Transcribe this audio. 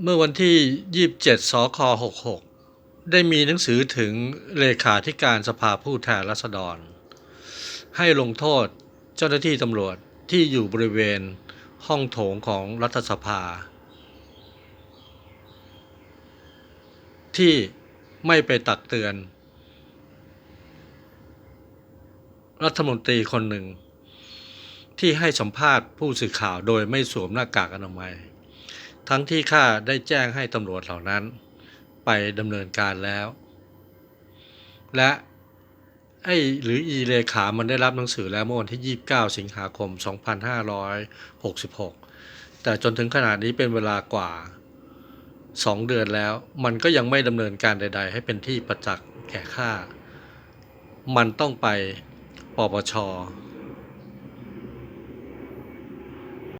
เมื่อวันที่ 27 สค 66 ได้มีหนังสือถึงเลขาธิการสภาผู้แทนราษฎร ให้ลงโทษเจ้าหน้าที่ตำรวจที่อยู่บริเวณห้องโถงของรัฐสภา ที่ไม่ไปตักเตือน รัฐมนตรีคนหนึ่ง ที่ให้สัมภาษณ์ผู้สื่อข่าวโดยไม่สวมหน้ากากอนามัย ทั้งที่ข้าได้แจ้งให้ตำรวจเหล่านั้นไปดำเนินการแล้ว และไอ้หรืออีเลขา มันได้รับหนังสือแล้วเมื่อวันที่ 29 สิงหาคม 2566 แต่จนถึงขนาดนี้เป็นเวลากว่า 2 เดือนแล้ว มันก็ยังไม่ดำเนินการใด ๆ ให้เป็นที่ประจักษ์แก่ข้า มันต้องไปปปช